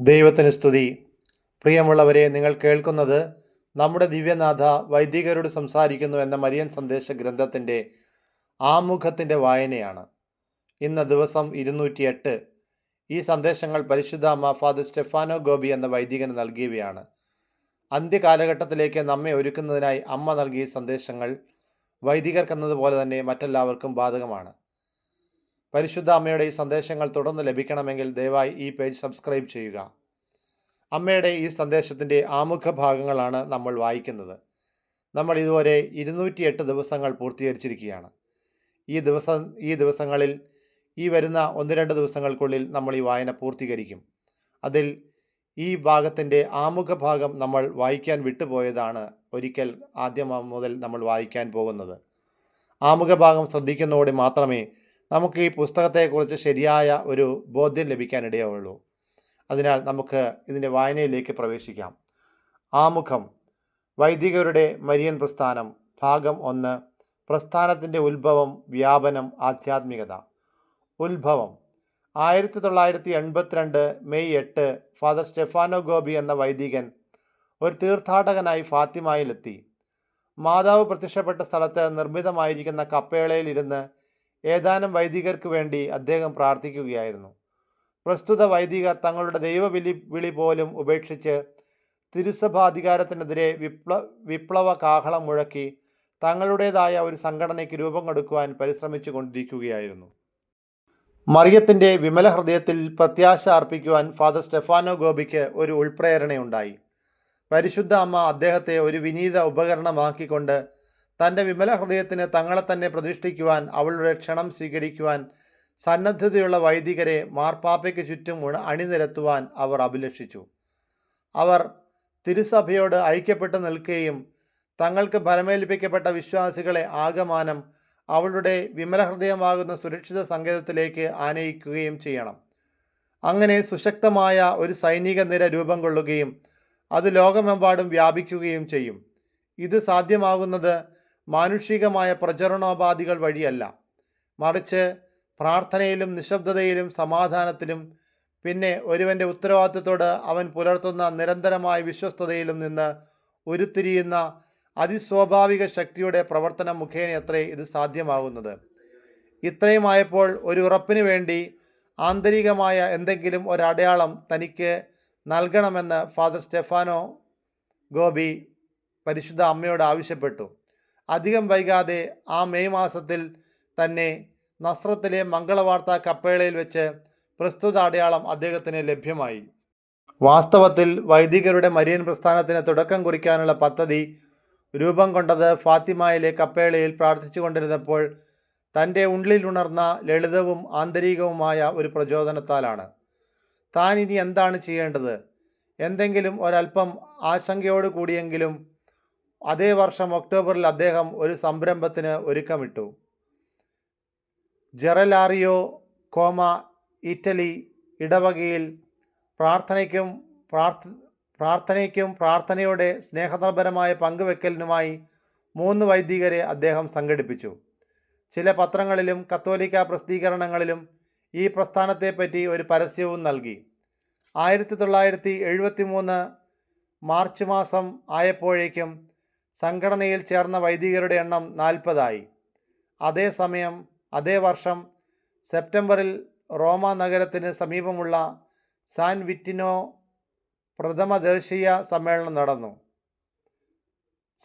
ദൈവത്തിന് സ്തുതി. പ്രിയമുള്ളവരെ നിങ്ങൾ കേൾക്കുന്നത് നമ്മുടെ ദിവ്യനാഥ വൈദികരോട് സംസാരിക്കുന്നു എന്ന മരിയൻ സന്ദേശ ഗ്രന്ഥത്തിന്റെ ആമുഖത്തിന്റെ വായനയാണ്. ഇന്ന് ദിവസം ഇരുന്നൂറ്റിയെട്ട്. ഈ സന്ദേശങ്ങൾ പരിശുദ്ധ അമ്മ ഫാദർ സ്റ്റെഫാനോ ഗോപി എന്ന വൈദികന് നൽകിയവയാണ്. അന്ത്യകാലഘട്ടത്തിലേക്ക് നമ്മെ ഒരുക്കുന്നതിനായി അമ്മ നൽകിയ സന്ദേശങ്ങൾ വൈദികർക്കെന്നതുപോലെ തന്നെ മറ്റെല്ലാവർക്കും ബാധകമാണ്. പരിശുദ്ധ അമ്മയുടെ ഈ സന്ദേശങ്ങൾ തുടർന്ന് ലഭിക്കണമെങ്കിൽ ദയവായി ഈ പേജ് സബ്സ്ക്രൈബ് ചെയ്യുക. അമ്മയുടെ ഈ സന്ദേശത്തിന്റെ ആമുഖ ഭാഗങ്ങളാണ് നമ്മൾ വായിക്കുന്നത്. നമ്മൾ ഇതുവരെ ഇരുന്നൂറ്റിയെട്ട് ദിവസങ്ങൾ പൂർത്തീകരിച്ചിരിക്കുകയാണ്. ഈ ദിവസം ഈ ദിവസങ്ങളിൽ ഈ വരുന്ന ഒന്ന് രണ്ട് ദിവസങ്ങൾക്കുള്ളിൽ നമ്മൾ ഈ വായന പൂർത്തീകരിക്കും. അതിൽ ഈ ഭാഗത്തിന്റെ ആമുഖ ഭാഗം നമ്മൾ വായിക്കാൻ വിട്ടുപോയതാണ് ഒരിക്കൽ ആദ്യം മുതൽ നമ്മൾ വായിക്കാൻ പോകുന്നത്. ആമുഖ ഭാഗം ശ്രദ്ധിക്കുന്നതോടെ മാത്രമേ നമുക്ക് ഈ പുസ്തകത്തെക്കുറിച്ച് ശരിയായ ഒരു ബോധ്യം ലഭിക്കാനിടയുള്ളൂ അതിനാൽ നമുക്ക് ഇതിന്റെ വായനയിലേക്ക് പ്രവേശിക്കാം. ആമുഖം. വൈദികരുടെ മരിയൻ പ്രസ്ഥാനം. ഭാഗം ഒന്ന്. പ്രസ്ഥാനത്തിന്റെ ഉത്ഭവം വ്യാപനം ആധ്യാത്മികത. ഉത്ഭവം. ആയിരത്തി തൊള്ളായിരത്തി എൺപത്തിരണ്ട് മെയ് എട്ട് ഫാദർ സ്റ്റെഫാനോ ഗോപി എന്ന വൈദികൻ ഒരു തീർത്ഥാടകനായി ഫാത്തിമയിലെത്തി മാതാവ് പ്രത്യക്ഷപ്പെട്ട സ്ഥലത്ത് നിർമ്മിതമായിരിക്കുന്ന കപ്പേളയിൽ ഇരുന്ന് ഏതാനും വൈദികർക്ക് വേണ്ടി അദ്ദേഹം പ്രാർത്ഥിക്കുകയായിരുന്നു. പ്രസ്തുത വൈദികർ തങ്ങളുടെ ദൈവവിളി വിളി പോലും ഉപേക്ഷിച്ച് തിരുസഭാധികാരത്തിനെതിരെ വിപ്ല വിപ്ലവ കാഹളം മുഴക്കി തങ്ങളുടേതായ ഒരു സംഘടനയ്ക്ക് രൂപം കൊടുക്കുവാൻ പരിശ്രമിച്ചു കൊണ്ടിരിക്കുകയായിരുന്നു. മറിയത്തിന്റെ വിമല ഹൃദയത്തിൽ പ്രത്യാശ അർപ്പിക്കുവാൻ ഫാദർ സ്റ്റെഫാനോ ഗോപിക്ക് ഒരു ഉൾപ്രേരണയുണ്ടായി. പരിശുദ്ധ അമ്മ അദ്ദേഹത്തെ ഒരു വിനീത ഉപകരണമാക്കിക്കൊണ്ട് തന്റെ വിമല ഹൃദയത്തിന് തങ്ങളെ തന്നെ പ്രതിഷ്ഠിക്കുവാൻ അവളുടെ ക്ഷണം സ്വീകരിക്കുവാൻ സന്നദ്ധതയുള്ള വൈദികരെ മാർപ്പാപ്പയ്ക്ക് ചുറ്റും അണിനിരത്തുവാൻ അവർ അഭിലഷിച്ചു. അവർ തിരുസഭയോട് ഐക്യപ്പെട്ട് നിൽക്കുകയും തങ്ങൾക്ക് ഫലമേൽപ്പിക്കപ്പെട്ട വിശ്വാസികളെ ആകമാനം അവളുടെ വിമല ഹൃദയമാകുന്ന സുരക്ഷിത സങ്കേതത്തിലേക്ക് ആനയിക്കുകയും ചെയ്യണം. അങ്ങനെ സുശക്തമായ ഒരു സൈനിക നിര രൂപം കൊള്ളുകയും അത് ലോകമെമ്പാടും വ്യാപിക്കുകയും ചെയ്യും. ഇത് സാധ്യമാകുന്നത് മാനുഷികമായ പ്രചരണോപാധികൾ വഴിയല്ല. മറിച്ച് പ്രാർത്ഥനയിലും നിശബ്ദതയിലും സമാധാനത്തിലും പിന്നെ ഒരുവന്റെ ഉത്തരവാദിത്വത്തോട് അവൻ പുലർത്തുന്ന നിരന്തരമായ വിശ്വസ്തതയിലും നിന്ന് ഉരുത്തിരിയുന്ന അതിസ്വാഭാവിക ശക്തിയുടെ പ്രവർത്തനം മുഖേന മുഖേനയത്രേ ഇത് സാധ്യമാകുന്നത് ഇത്രയുമായപ്പോൾ ഒരു ഉറപ്പിനു വേണ്ടി ആന്തരികമായ എന്തെങ്കിലും ഒരടയാളം തനിക്ക് നൽകണമെന്ന് ഫാദർ സ്റ്റെഫാനോ ഗോപി പരിശുദ്ധ അമ്മയോട് ആവശ്യപ്പെട്ടു. അധികം വൈകാതെ ആ മെയ് മാസത്തിൽ തന്നെ നസ്രത്തിലെ മംഗളവാർത്ത കപ്പേളയിൽ വെച്ച് പ്രസ്തുത അടയാളം അദ്ദേഹത്തിന് ലഭ്യമായി. വാസ്തവത്തിൽ വൈദികരുടെ മരിയൻ പ്രസ്ഥാനത്തിന് തുടക്കം കുറിക്കാനുള്ള പദ്ധതി രൂപം കൊണ്ടത് ഫാത്തിമയിലെ കപ്പേളയിൽ പ്രാർത്ഥിച്ചു കൊണ്ടിരുന്നപ്പോൾ തന്റെ ഉള്ളിൽ ഉണർന്ന ലളിതവും ആന്തരികവുമായ ഒരു പ്രചോദനത്താലാണ്. താൻ ഇനി എന്താണ് ചെയ്യേണ്ടത്? എന്തെങ്കിലും ഒരല്പം ആശങ്കയോട് കൂടിയെങ്കിലും അതേ വർഷം ഒക്ടോബറിൽ അദ്ദേഹം ഒരു സംരംഭത്തിന് ഒരുക്കമിട്ടു. ജെറലാറിയോ കോമ ഇറ്റലി ഇടവകയിൽ പ്രാർത്ഥനയ്ക്കും പ്രാർത്ഥ പ്രാർത്ഥനയ്ക്കും പ്രാർത്ഥനയുടെ സ്നേഹനിർഭരമായ പങ്കുവെക്കലിനുമായി മൂന്ന് വൈദികരെ അദ്ദേഹം സംഘടിപ്പിച്ചു. ചില പത്രങ്ങളിലും കത്തോലിക്ക പ്രസിദ്ധീകരണങ്ങളിലും ഈ പ്രസ്ഥാനത്തെപ്പറ്റി ഒരു പരസ്യവും നൽകി. ആയിരത്തി തൊള്ളായിരത്തി എഴുപത്തി മൂന്ന് മാർച്ച് മാസം ആയപ്പോഴേക്കും സംഘടനയിൽ ചേർന്ന വൈദികരുടെ എണ്ണം നാൽപ്പതായി. അതേസമയം അതേ വർഷം സെപ്റ്റംബറിൽ റോമ നഗരത്തിന് സമീപമുള്ള സാൻ വിറ്റിനോ പ്രഥമ ദേശീയ സമ്മേളനം നടന്നു.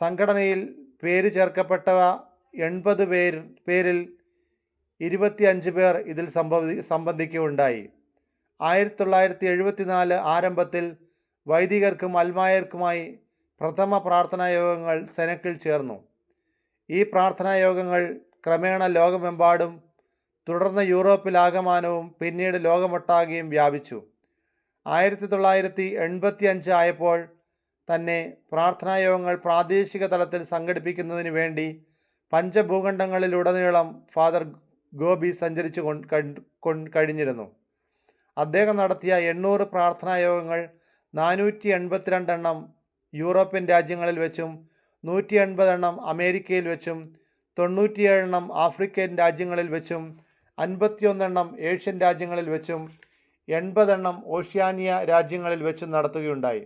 സംഘടനയിൽ പേര് ചേർക്കപ്പെട്ടവ എൺപത് പേർ പേരിൽ ഇരുപത്തിയഞ്ച് പേർ ഇതിൽ സംഭവി സംബന്ധിക്കുകയുണ്ടായി. ആയിരത്തി തൊള്ളായിരത്തി എഴുപത്തിനാല് ആരംഭത്തിൽ വൈദികർക്കും അൽമായർക്കുമായി പ്രഥമ പ്രാർത്ഥനാ യോഗങ്ങൾ സെനക്കിൽ ചേർന്നു. ഈ പ്രാർത്ഥനാ യോഗങ്ങൾ ക്രമേണ ലോകമെമ്പാടും തുടർന്ന് യൂറോപ്പിലാകമാനവും പിന്നീട് ലോകമൊട്ടാകെയും വ്യാപിച്ചു. ആയിരത്തി തൊള്ളായിരത്തി എൺപത്തി അഞ്ച് ആയപ്പോൾ തന്നെ പ്രാർത്ഥനാ യോഗങ്ങൾ പ്രാദേശിക തലത്തിൽ സംഘടിപ്പിക്കുന്നതിന് വേണ്ടി പഞ്ചഭൂഖണ്ഡങ്ങളിലുടനീളം ഫാദർ ഗോപി സഞ്ചരിച്ചു കഴിഞ്ഞിരുന്നു. അദ്ദേഹം നടത്തിയ എണ്ണൂറ് പ്രാർത്ഥനാ യോഗങ്ങൾ നാനൂറ്റി എൺപത്തിരണ്ടെണ്ണം യൂറോപ്യൻ രാജ്യങ്ങളിൽ വെച്ചും നൂറ്റി എൺപതെണ്ണം അമേരിക്കയിൽ വെച്ചും തൊണ്ണൂറ്റിയേഴെണ്ണം ആഫ്രിക്കൻ രാജ്യങ്ങളിൽ വെച്ചും അൻപത്തിയൊന്നെണ്ണം ഏഷ്യൻ രാജ്യങ്ങളിൽ വെച്ചും എൺപതെണ്ണം ഓഷ്യാനിയ രാജ്യങ്ങളിൽ വെച്ചും നടത്തുകയുണ്ടായി.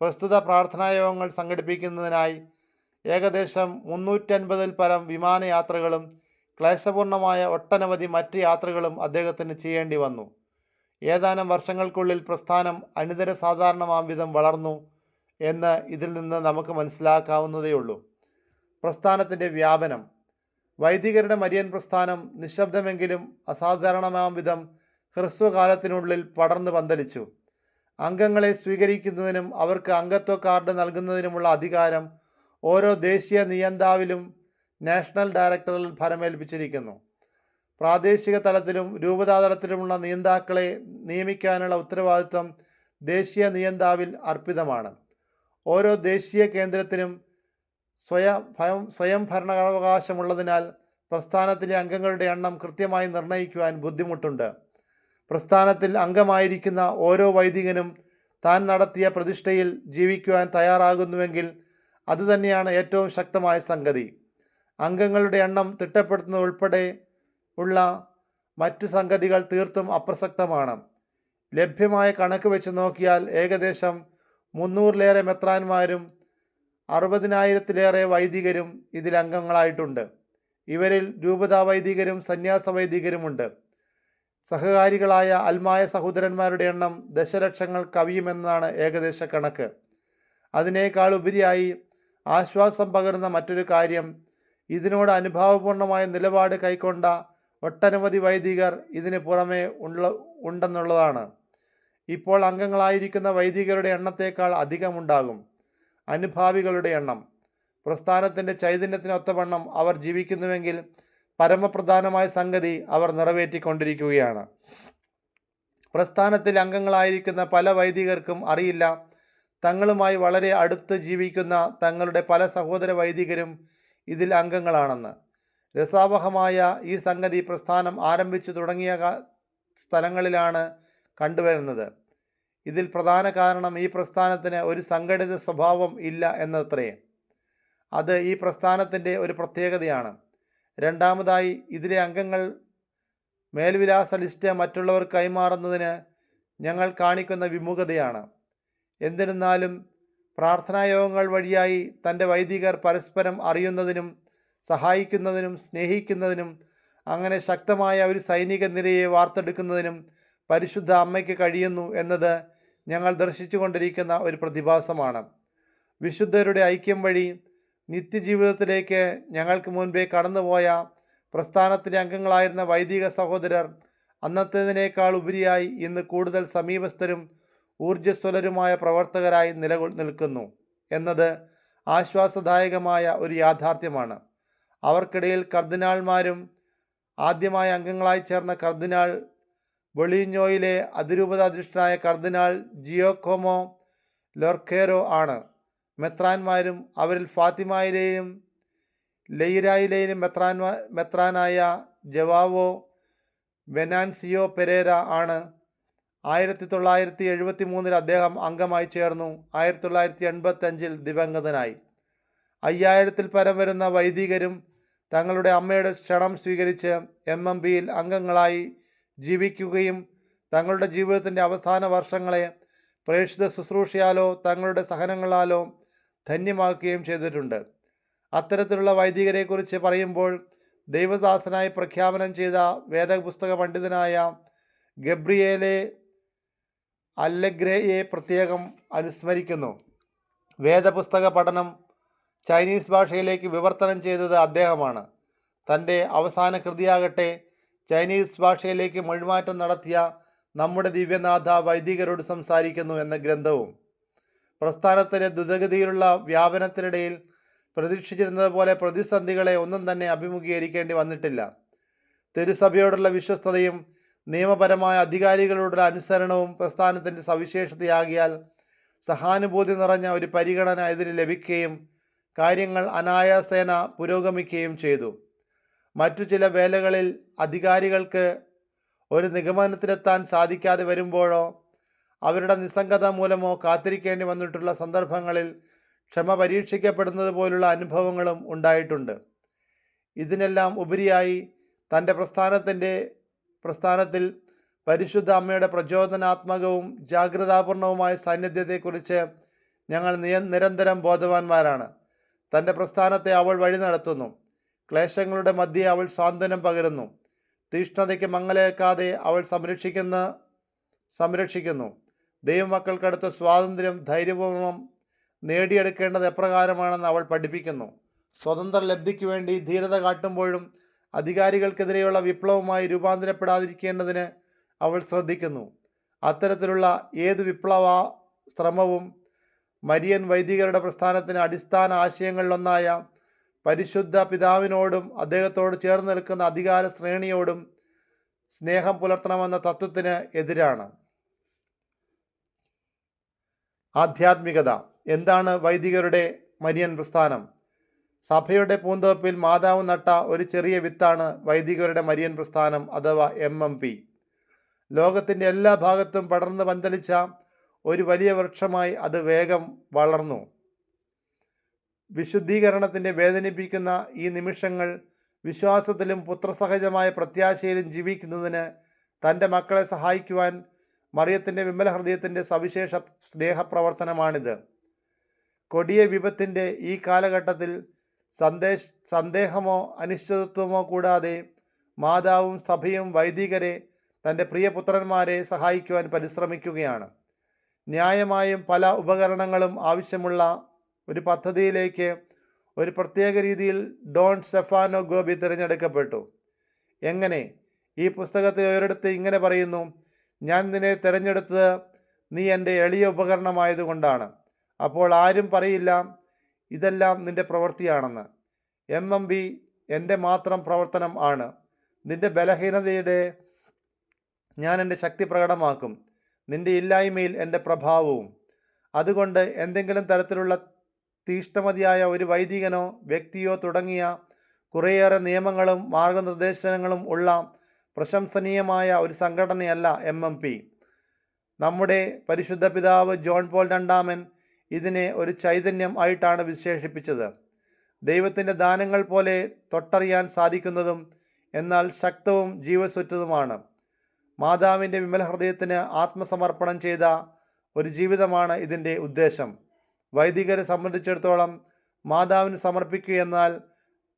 പ്രസ്തുത പ്രാർത്ഥനായോഗങ്ങൾ സംഘടിപ്പിക്കുന്നതിനായി ഏകദേശം മുന്നൂറ്റൻപതിൽ പരം വിമാനയാത്രകളും ക്ലേശപൂർണമായ ഒട്ടനവധി മറ്റ് യാത്രകളും അദ്ദേഹത്തിന് ചെയ്യേണ്ടി വന്നു. ഏതാനും വർഷങ്ങൾക്കുള്ളിൽ പ്രസ്ഥാനം അനിതര സാധാരണമാം വിധം വളർന്നു. എന്ന് ഇതിൽ നിന്ന് നമുക്ക് മനസ്സിലാക്കാവുന്നതേയുള്ളൂ പ്രസ്ഥാനത്തിന്റെ വ്യാപനം. വൈദികരുടെ മരിയൻ പ്രസ്ഥാനം നിശബ്ദമെങ്കിലും അസാധാരണമാം വിധം ഹ്രസ്വകാലത്തിനുള്ളിൽ പടർന്നു പന്തലിച്ചു. അംഗങ്ങളെ സ്വീകരിക്കുന്നതിനും അവർക്ക് അംഗത്വ കാർഡ് നൽകുന്നതിനുമുള്ള അധികാരം ഓരോ ദേശീയ നിയന്താവിലും നാഷണൽ ഡയറക്ടറിൽ ഫലമേൽപ്പിച്ചിരിക്കുന്നു. പ്രാദേശിക തലത്തിലും രൂപതാ തലത്തിലുമുള്ള നിയന്താക്കളെ നിയമിക്കാനുള്ള ഉത്തരവാദിത്വം ദേശീയ നിയന്താവിൽ അർപ്പിതമാണ്. ഓരോ ദേശീയ കേന്ദ്രത്തിനും സ്വയം സ്വയം ഭരണാവകാശമുള്ളതിനാൽ പ്രസ്ഥാനത്തിലെ അംഗങ്ങളുടെ എണ്ണം കൃത്യമായി നിർണയിക്കുവാൻ ബുദ്ധിമുട്ടുണ്ട്. പ്രസ്ഥാനത്തിൽ അംഗമായിരിക്കുന്ന ഓരോ വൈദികനും താൻ നടത്തിയ പ്രതിഷ്ഠയിൽ ജീവിക്കുവാൻ തയ്യാറാകുന്നുവെങ്കിൽ അതുതന്നെയാണ് ഏറ്റവും ശക്തമായ സംഗതി. അംഗങ്ങളുടെ എണ്ണം തിട്ടപ്പെടുത്തുന്നത് ഉൾപ്പെടെ ഉള്ള മറ്റു സംഗതികൾ തീർത്തും അപ്രസക്തമാണ്. ലഭ്യമായ കണക്ക് വെച്ച് നോക്കിയാൽ ഏകദേശം മുന്നൂറിലേറെ മെത്രാന്മാരും അറുപതിനായിരത്തിലേറെ വൈദികരും ഇതിൽ അംഗങ്ങളായിട്ടുണ്ട്. ഇവരിൽ രൂപതാ വൈദികരും സന്യാസ വൈദികരുമുണ്ട്. സഹകാരികളായ അൽമായ സഹോദരന്മാരുടെ എണ്ണം ദശലക്ഷങ്ങൾ കവിയുമെന്നാണ് ഏകദേശ കണക്ക്. അതിനേക്കാൾ ഉപരിയായി ആശ്വാസം പകരുന്ന മറ്റൊരു കാര്യം ഇതിനോട് അനുഭാവപൂർണമായ നിലപാട് കൈക്കൊണ്ട ഒട്ടനവധി വൈദികർ ഇതിന് പുറമേ ഉള്ള ഉണ്ടെന്നുള്ളതാണ്. ഇപ്പോൾ അംഗങ്ങളായിരിക്കുന്ന വൈദികരുടെ എണ്ണത്തേക്കാൾ അധികമുണ്ടാകും. അനുഭാവികളുടെ എണ്ണം. പ്രസ്ഥാനത്തിന്റെ ചൈതന്യത്തിനൊത്തവണ്ണം അവർ ജീവിക്കുന്നുവെങ്കിൽ പരമപ്രധാനമായ സംഗതി അവർ നിറവേറ്റിക്കൊണ്ടിരിക്കുകയാണ്. പ്രസ്ഥാനത്തിൽ അംഗങ്ങളായിരിക്കുന്ന പല വൈദികർക്കും അറിയില്ല. തങ്ങളുമായി വളരെ അടുത്ത് ജീവിക്കുന്ന തങ്ങളുടെ പല സഹോദര വൈദികരും ഇതിൽ അംഗങ്ങളാണെന്ന്. രസാവഹമായ ഈ സംഗതി പ്രസ്ഥാനം ആരംഭിച്ചു തുടങ്ങിയ സ്ഥലങ്ങളിലാണ് കണ്ടുവരുന്നത്. ഇതിൽ പ്രധാന കാരണം ഈ പ്രസ്ഥാനത്തിന് ഒരു സംഘടിത സ്വഭാവം ഇല്ല എന്നത്രേ. അത് ഈ പ്രസ്ഥാനത്തിന്റെ ഒരു പ്രത്യേകതയാണ്. രണ്ടാമതായി ഇതിലെ അംഗങ്ങൾ മേൽവിലാസ ലിസ്റ്റ് മറ്റുള്ളവർ കൈമാറുന്നതിന് ഞങ്ങൾ കാണിക്കുന്ന വിമുഖതയാണ്. എന്നിരുന്നാലും പ്രാർത്ഥനായോഗങ്ങൾ വഴിയായി തന്റെ വൈദികർ പരസ്പരം അറിയുന്നതിനും സഹായിക്കുന്നതിനും സ്നേഹിക്കുന്നതിനും അങ്ങനെ ശക്തമായ ഒരു സൈനിക നിരയെ വാർത്തെടുക്കുന്നതിനും പരിശുദ്ധ അമ്മയ്ക്ക് കഴിയുന്നു എന്നത് ഞങ്ങൾ ദർശിച്ചുകൊണ്ടിരിക്കുന്ന ഒരു പ്രതിഭാസമാണ്. വിശുദ്ധരുടെ ഐക്യം വഴി നിത്യജീവിതത്തിലേക്ക് ഞങ്ങൾക്ക് മുൻപേ കടന്നുപോയ പ്രസ്ഥാനത്തിലെ അംഗങ്ങളായിരുന്ന വൈദിക സഹോദരർ അന്നത്തേതിനേക്കാൾ ഉപരിയായി ഇന്ന് കൂടുതൽ സമീപസ്ഥരും ഊർജസ്വലരുമായ പ്രവർത്തകരായി നിലകൊ നിൽക്കുന്നു എന്നത് ആശ്വാസദായകമായ ഒരു യാഥാർത്ഥ്യമാണ്. അവർക്കിടയിൽ കർദിനാൾമാരും ആദ്യമായ അംഗങ്ങളായി ചേർന്ന കർദിനാൾ ബൊളീഞ്ഞോയിലെ അധ്യക്ഷനായ കർദിനാൾ ജിയോക്കോമോ ലൊർക്കേരോ ആണ്. മെത്രാന്മാരും അവരിൽ ഫാത്തിമയിലെയും ലെയ്രായിലെയും മെത്രാൻമാ മെത്രാനായ ജവാവോ വെനാൻസിയോ പെരേര ആണ്. ആയിരത്തി തൊള്ളായിരത്തി എഴുപത്തി മൂന്നിൽ അദ്ദേഹം അംഗമായി ചേർന്നു. ആയിരത്തി തൊള്ളായിരത്തി എൺപത്തഞ്ചിൽ ദിവംഗതനായി. അയ്യായിരത്തിൽ പരം വരുന്ന വൈദികരും തങ്ങളുടെ അമ്മയുടെ ക്ഷണം സ്വീകരിച്ച് എം എം ബിയിൽ അംഗങ്ങളായി ജീവിക്കുകയും തങ്ങളുടെ ജീവിതത്തിന്റെ അവസാന വർഷങ്ങളെ പ്രേക്ഷിത ശുശ്രൂഷയാലോ തങ്ങളുടെ സഹനങ്ങളാലോ ധന്യമാക്കുകയും ചെയ്തിട്ടുണ്ട്. അത്തരത്തിലുള്ള വൈദികരെക്കുറിച്ച് പറയുമ്പോൾ ദൈവദാസനായി പ്രഖ്യാപനം ചെയ്ത വേദപുസ്തക പണ്ഡിതനായ ഗബ്രിയേലെ അല്ലഗ്രയെ പ്രത്യേകം അനുസ്മരിക്കുന്നു. വേദപുസ്തക പഠനം ചൈനീസ് ഭാഷയിലേക്ക് വിവർത്തനം ചെയ്തത് അദ്ദേഹമാണ്. തന്റെ അവസാന കൃതിയാകട്ടെ ചൈനീസ് ഭാഷയിലേക്ക് മൊഴിമാറ്റം നടത്തിയ നമ്മുടെ ദിവ്യനാഥ വൈദികരോട് സംസാരിക്കുന്നു എന്ന ഗ്രന്ഥവും പ്രസ്ഥാനത്തിലെ ദ്രുതഗതിയിലുള്ള വ്യാപനത്തിനിടയിൽ പ്രതീക്ഷിച്ചിരുന്നത് പോലെ പ്രതിസന്ധികളെ ഒന്നും തന്നെ അഭിമുഖീകരിക്കേണ്ടി വന്നിട്ടില്ല. തിരുസഭയോടുള്ള വിശ്വസ്തതയും നിയമപരമായ അധികാരികളോടുള്ള അനുസരണവും പ്രസ്ഥാനത്തിന്റെ സവിശേഷതയാകിയാൽ സഹാനുഭൂതി നിറഞ്ഞ ഒരു പരിഗണന ഇതിന് ലഭിക്കുകയും കാര്യങ്ങൾ അനായാസേന പുരോഗമിക്കുകയും ചെയ്തു. മറ്റു ചില വേലകളിൽ അധികാരികൾക്ക് ഒരു നിഗമനത്തിലെത്താൻ സാധിക്കാതെ വരുമ്പോഴോ അവരുടെ നിസ്സംഗത മൂലമോ കാത്തിരിക്കേണ്ടി വന്നിട്ടുള്ള സന്ദർഭങ്ങളിൽ ക്ഷമ പരീക്ഷിക്കപ്പെടുന്നത് പോലുള്ള അനുഭവങ്ങളും ഉണ്ടായിട്ടുണ്ട്. ഇതിനെല്ലാം ഉപരിയായി തന്റെ പ്രസ്ഥാനത്തിന്റെ പ്രസ്ഥാനത്തിൽ പരിശുദ്ധ അമ്മയുടെ പ്രചോദനാത്മകവും ജാഗ്രതാപൂർണവുമായ സാന്നിധ്യത്തെക്കുറിച്ച് ഞങ്ങൾ നിരന്തരം ബോധവാന്മാരാണ്. തന്റെ പ്രസ്ഥാനത്തെ അവൾ വഴി നടത്തുന്നു. ക്ലേശങ്ങളുടെ മധ്യേ അവൾ സാന്ത്വനം പകരുന്നു. തീഷ്ണതയ്ക്ക് മങ്ങലേക്കാതെ അവൾ സംരക്ഷിക്കുന്ന സംരക്ഷിക്കുന്നു. ദൈവമക്കൾക്കടുത്ത സ്വാതന്ത്ര്യം ധൈര്യപൂർവം നേടിയെടുക്കേണ്ടത് എപ്രകാരമാണെന്ന് അവൾ പഠിപ്പിക്കുന്നു. സ്വതന്ത്ര ലബ്ധിക്ക് വേണ്ടി ധീരത കാട്ടുമ്പോഴും അധികാരികൾക്കെതിരെയുള്ള വിപ്ലവമായി രൂപാന്തരപ്പെടാതിരിക്കേണ്ടതിന് അവൾ ശ്രദ്ധിക്കുന്നു. അത്തരത്തിലുള്ള ഏത് വിപ്ലവ ശ്രമവും മരിയൻ വൈദികരുടെ പ്രസ്ഥാനത്തിന് അടിസ്ഥാന ആശയങ്ങളിലൊന്നായ പരിശുദ്ധ പിതാവിനോടും അദ്ദേഹത്തോട് ചേർന്ന് നിൽക്കുന്ന അധികാര ശ്രേണിയോടും സ്നേഹം പുലർത്തണമെന്ന തത്വത്തിന് എതിരാണ്. ആധ്യാത്മികത. എന്താണ് വൈദികരുടെ മരിയൻ പ്രസ്ഥാനം? സഭയുടെ പൂന്തോപ്പിൽ മാതാവ് നട്ട ഒരു ചെറിയ വിത്താണ് വൈദികരുടെ മരിയൻ പ്രസ്ഥാനം അഥവാ എം എം പി ലോകത്തിന്റെ എല്ലാ ഭാഗത്തും പടർന്ന് പന്തലിച്ച ഒരു വലിയ വൃക്ഷമായി അത് വേഗം വളർന്നു. വിശുദ്ധീകരണത്തിന്റെ വേദനിപ്പിക്കുന്ന ഈ നിമിഷങ്ങൾ വിശ്വാസത്തിലും പുത്രസഹജമായ പ്രത്യാശയിലും ജീവിക്കുന്നതിന് തന്റെ മക്കളെ സഹായിക്കുവാൻ മറിയത്തിന്റെ വിമല ഹൃദയത്തിന്റെ സവിശേഷ സ്നേഹപ്രവർത്തനമാണിത്. കൊടിയ വിപത്തിന്റെ ഈ കാലഘട്ടത്തിൽ സന്ദേശ സന്ദേഹമോ അനിശ്ചിതത്വമോ കൂടാതെ മാതാവും സഭയും വൈദികരെ തന്റെ പ്രിയപുത്രന്മാരെ സഹായിക്കുവാൻ പരിശ്രമിക്കുകയാണ്. ന്യായമായും പല ഉപകരണങ്ങളും ആവശ്യമുള്ള ഒരു പദ്ധതിയിലേക്ക് ഒരു പ്രത്യേക രീതിയിൽ ഡോൺ സെഫാനോ ഗോപി തിരഞ്ഞെടുക്കപ്പെട്ടു. എങ്ങനെ? ഈ പുസ്തകത്തെ ഒരിടത്ത് ഇങ്ങനെ പറയുന്നു ഞാൻ നിന്നെ തിരഞ്ഞെടുത്തത് നീ എന്റെ എളിയ ഉപകരണമായതുകൊണ്ടാണ്. അപ്പോൾ ആരും പറയില്ല ഇതെല്ലാം നിന്റെ പ്രവൃത്തിയാണെന്ന്. എം എം ബി എന്റെ മാത്രം പ്രവർത്തനം ആണ്. നിന്റെ ബലഹീനതയുടെ ഞാൻ എന്റെ ശക്തി പ്രകടമാക്കും. നിന്റെ ഇല്ലായ്മയിൽ എന്റെ പ്രഭാവവും. അതുകൊണ്ട് എന്തെങ്കിലും തരത്തിലുള്ള തീഷ്ണമതിയായ ഒരു വൈദികനോ വ്യക്തിയോ തുടങ്ങിയ കുറേയേറെ നിയമങ്ങളും മാർഗനിർദ്ദേശങ്ങളും ഉള്ള പ്രശംസനീയമായ ഒരു സംഘടനയല്ല എം എം പി നമ്മുടെ പരിശുദ്ധ പിതാവ് ജോൺ പോൾ രണ്ടാമൻ ഇതിനെ ഒരു ചൈതന്യം ആയിട്ടാണ് വിശേഷിപ്പിച്ചത്. ദൈവത്തിന്റെ ദാനങ്ങൾ പോലെ തൊട്ടറിയാൻ സാധിക്കുന്നതും എന്നാൽ ശക്തവും ജീവസുറ്റതുമാണ് മാതാവിന്റെ വിമല ഹൃദയത്തിന് ആത്മസമർപ്പണം ചെയ്ത ഒരു ജീവിതമാണ് ഇതിന്റെ ഉദ്ദേശം. വൈദികരെ സംബന്ധിച്ചിടത്തോളം മാതാവിന് സമർപ്പിക്കുക എന്നാൽ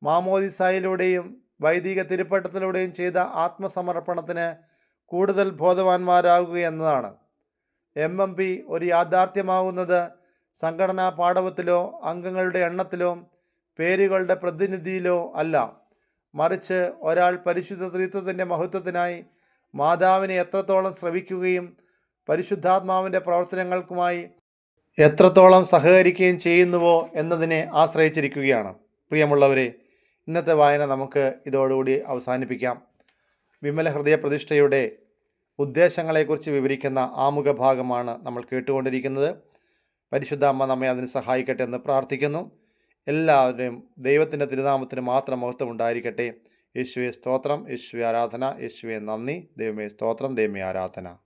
മാമോദിസായിലൂടെയും വൈദിക തിരുപ്പട്ടത്തിലൂടെയും ചെയ്ത ആത്മസമർപ്പണത്തിന് കൂടുതൽ ബോധവാന്മാരാകുക എന്നതാണ്. എം. എം. പി. ഒരു യാഥാർത്ഥ്യമാകുന്നത് സംഘടനാ പാഠവത്തിലോ അംഗങ്ങളുടെ എണ്ണത്തിലോ പേരുകളുടെ പ്രതിനിധിയിലോ അല്ല. മറിച്ച് ഒരാൾ പരിശുദ്ധ ത്രിത്വത്തിന്റെ മഹത്വത്തിനായി മാതാവിനെ എത്രത്തോളം ശ്രവിക്കുകയും പരിശുദ്ധാത്മാവിന്റെ പ്രവർത്തനങ്ങൾക്കുമായി എത്രത്തോളം സഹകരിക്കുകയും ചെയ്യുന്നുവോ എന്നതിനെ ആശ്രയിച്ചിരിക്കുകയാണ്. പ്രിയമുള്ളവരെ ഇന്നത്തെ വായന നമുക്ക് ഇതോടുകൂടി അവസാനിപ്പിക്കാം. വിമല ഹൃദയ പ്രതിഷ്ഠയുടെ ഉദ്ദേശങ്ങളെക്കുറിച്ച് വിവരിക്കുന്ന ആമുഖ ഭാഗമാണ് നമ്മൾ കേട്ടുകൊണ്ടിരിക്കുന്നത്. പരിശുദ്ധ അമ്മ നമ്മെ അതിന് സഹായിക്കട്ടെ എന്ന് പ്രാർത്ഥിക്കുന്നു. എല്ലാവരും ദൈവത്തിന്റെ തിരുനാമത്തിന് മാത്രം മഹത്വം ഉണ്ടായിരിക്കട്ടെ. യേശുവെ സ്തോത്രം യേശുവെ ആരാധന യേശുവെ നന്ദി ദൈവമേ സ്തോത്രം ദൈവമേ ആരാധന.